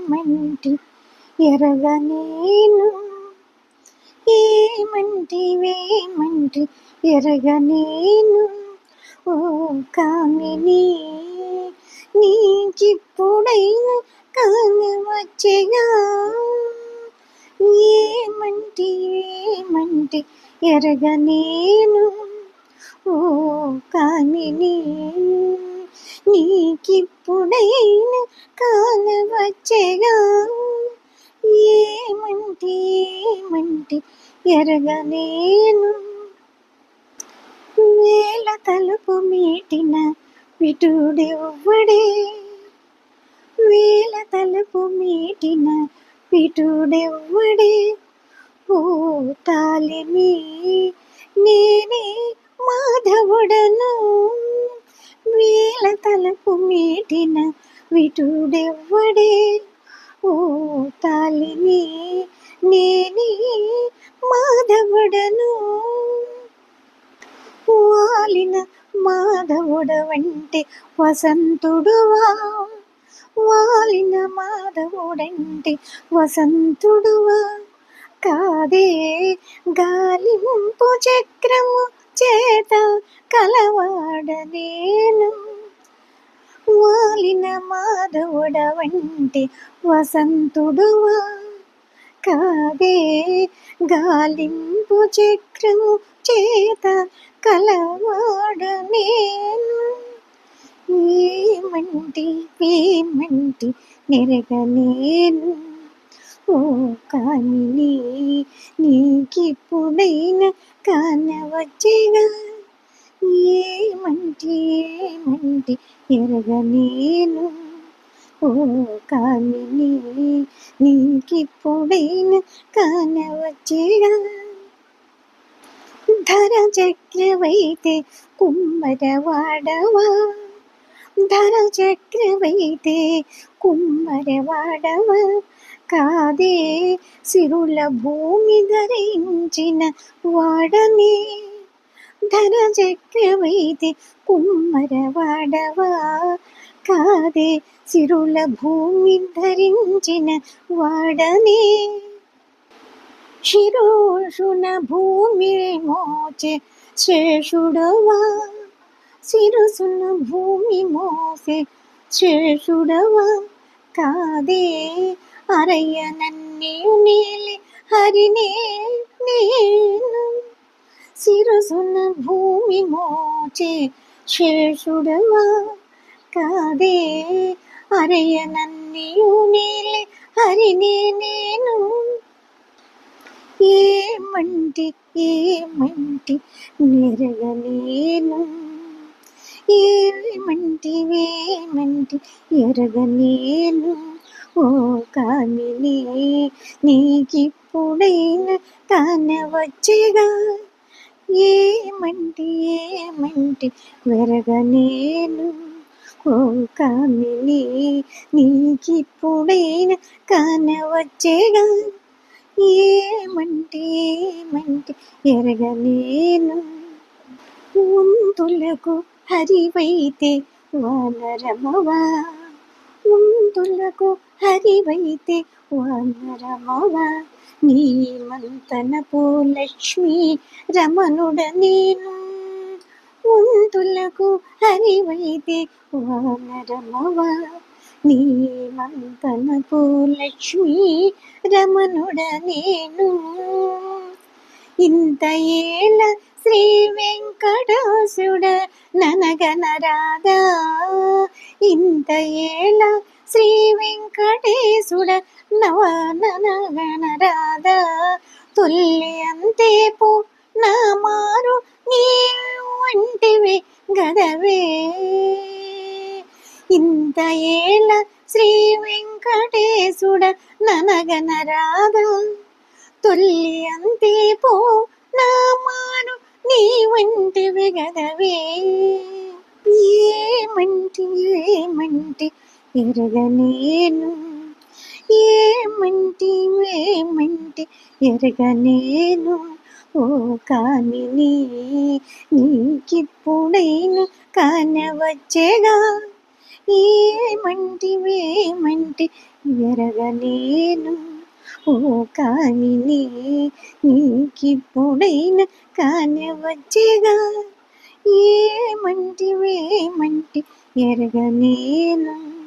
ఏమంటి? ఎరగనేను ఏమంటివేమంటి ఎరగనేను ఓ కామిని నీకిప్పుడైనా కానవచ్చగా ఏమంటి? ఏమంటి ఎరగనేను ఓ కామిని. నీకిప్పుడైనా కానవచ్చగా ఏమంటే ఏమంటే ఎరగనేను వేల తలుపు మీటిన విటుడెవ్వడే. వేల తలుపు మీటిన విటుడెవ్వడే. ఓ తాలిమి నేనే మాధవుడను. వేల తలుపు మీటిన విటుడెవ్వడే? ఓ తాలిని నేని మాధవుడను. వాలిన మాధవుడవంటే వసంతుడువా? వాలిన మాధవుడంటే వసంతుడువా? కాదే గాలింపు చక్రము చేత కలవాడ నేను. వాలిన మాధవుడవంటే వసంతుడువా? కాదే గాలింపు చక్రం చేత కలవాడ నేను. ఏమంటి ఏమంటి నెరగలేను కానీ కామిని నీకిప్పుడైనా కానవచ్చేగా ఏమంటి ఏమంటి ఎరగనేను ఓ కామిని నీకిప్పుడైనా కానవచ్చేగా ధర చక్రవైతే కుమ్మరవాడవా ధర చక్రవైతే కుమ్మరవాడవా కాదే సిరుల భూమి ధరించిన వాడనే. ధర చక్రవైతే కుమ్మరవాడవా కాదే సిరుల భూమి ధరించిన వాడనే. శిరోషున భూమి మోచే శేషుడవా? శిరసున భూమి మోసే శేషుడవా? కాదే అరయ్య నన్నియు నీలి హరినే నేను శిరసున భూమి మోచే శేషుడవా కాదే అరయ్య నన్నియు నీలి హరినే నేను ఏమంటి ఏమంటి నెరగలేను ఏమంటి ఏమంటి ఎరగలేను ఓ కామిని నీకిప్పుడే కానవచ్చేగా ఏమంటి ఏమంటి వెరగనేను ఓ కామిని నీకిప్పుడే కానవచ్చేగా ఏమంటే ఏమంటే ఎరగలేను ఉంతులకు హరివైతే వానరమవా? ఉంతులకు హరివైతే వానరమవ నీ మంతనపు లక్ష్మి రమణుడ నేను. ఉంతులకు హరివైతే వానరమవా నీమంతనపు లక్ష్మి రమణుడ నేను. ఇంత ఏళ్ళ శ్రీ వెంకటాసుడ ననగనరాదా ఇంత ఏళ్ళ శ్రీ వెంకటేశుడ నవ తుల్యంతే పో నా మారు నీ వంటివి గదవే. ఇంత ఏళ్ళ శ్రీ వెంకటేశుడ ననగనరాధ. తొల్లి పో నా మాను నీ వంటివి గదవే. ఏమంటి ఏమంటి ఎరగనేను. ఏమంటే ఏమంటే ఎరగనేను. ఓ కామిని నీకిప్పుడైనా కానవచ్చేగా. ఏమంటివేమంటి ఎరగనేను. ఓ కామిని నీకిప్పుడైనా కానవచ్చేగా. ఏమంటివేమంటి ఎరగనేను.